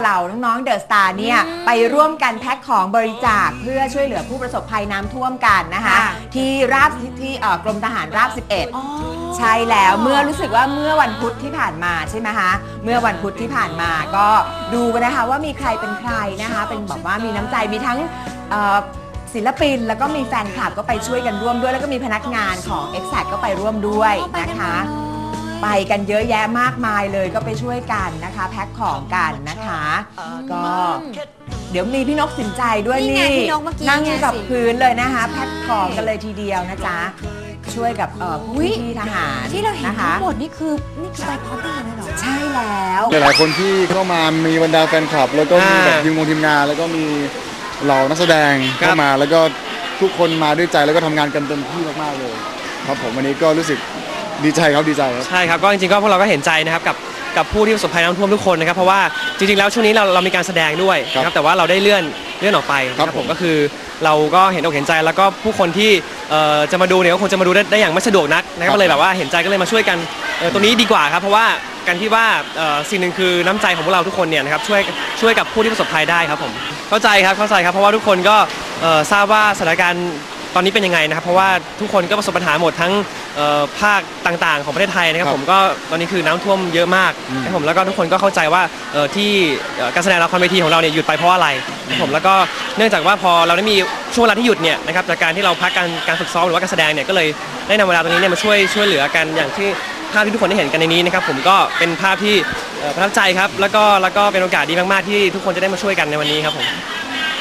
เหล่าน้องๆเดอะสตาร์เนี่ยไปร่วมกันแพ็คของบริจาคเพื่อช่วยเหลือผู้ประสบภัยน้ำท่วมกันนะคะ ค่ะที่ราบที่เอ่อกรมทหารราบ 11อ๋อใช่แล้วเมื่อรู้สึกว่าเมื่อวันพุธที่ผ่านมาใช่ไหมคะเมื่อวันพุธที่ผ่านมาก็ดูกันนะคะว่ามีใครเป็นใครนะคะ เป็นแบบว่ามีน้ำใจมีทั้งเอ่อศิลปิน แล้วก็มีแฟนคลับก็ไปช่วยกันร่วมด้วย แล้วก็มีพนักงานของ e x a c t ก็ไปร่วมด้วยนะคะไปกันเยอะแยะมากมายเลยก็ไปช่วยกันนะคะ แพ็คของกันนะคะ ก็เดี๋ยวมีพี่นกสินใจด้วยนี่นี่ไงพี่นกเมื่อกี้นั่งไงกับสิ พื้นเลยนะคะ แพ็คของกันเลยทีเดียวนะจ๊ะช่วยกับเอ่อผู้พี่ทหารที่เราเห็นนะคะทั้งหมดนี่คือนี่คือใบพร้อมทหารเลยเหรอ ใช่แล้ว หลายๆคนที่เข้ามามีบรรดาแฟนคลับ แล้วก็มีแบบอ่าทีมงงทีมงาน แล้วก็มีเหล่านักแสดงครับ เข้ามาแล้วก็ทุกคนมาด้วยใจแล้วก็ทำงานกันเต็มที่มากๆเลย ครับผมวันนี้ก็รู้สึก ดีใจครับดีใจครับ ใช่ครับก็จริงๆก็พวกเราก็เห็นใจนะครับกับกับผู้ที่ประสบภัยน้ำท่วมทุกคนนะครับเพราะว่าจริงๆแล้วช่วงนี้เราเรามีการแสดงด้วยนะคครัรับบแต่ว่าเราได้เลื่อนเลื่อนออกไปครับนะผม ก็คือเราก็เห็นอกเห็นใจแล้วก็ผู้คนที่เอ่อจะมาดูเนี่ยก็คงจะมาดูได้ได้อย่างไม่สะดวกนักนะครับครับก็เลยแบบว่าเห็นใจก็เลยมาช่วยกันเอ่อตัวนี้ดีกว่าครับเพราะว่าการที่ว่าเอ่อสิ่งหนึ่งคือน้ำใจของพวกเราทุกคนเนี่ยนะครับช่วยช่วยกับผู้ที่ประสบภัยได้ครับผมเข้าใจครับเข้าใจครับเพราะว่าทุกคนก็เอ่อทราบว่าสถานการณ์ ตอนนี้เป็นยังไงนะครับ เพราะว่าทุกคนก็ประสบปัญหาหมดทั้งเอ่อภาคต่างๆ ของประเทศไทยนะครับ ครับผมก็ตอนนี้คือน้ำท่วมเยอะมากอืม นะครับผมแล้วก็ทุกคนก็เข้าใจว่าเอ่อที่เอ่อการแสดงละครเวทีของเราเนี่ยหยุดไปเพราะอะไรนะครับผมแล้วก็เนื่องจากว่าพอเราได้มีช่วงเวลาที่หยุดเนี่ยนะครับจากการที่เราพักการการฝึกซ้อมหรือว่าการแสดงเนี่ยก็เลยได้นำเวลาตรงนี้เนี่ยมาช่วยช่วยเหลือกันอย่างที่ภาพที่ทุกคนได้เห็นกันในนี้นะครับผมก็เป็นภาพที่เอ่อประทับใจครับแล้วก็แล้วก็เป็นโอกาสดีมากๆที่ทุกคนจะได้มาช่วยกันในวันนี้ครับผม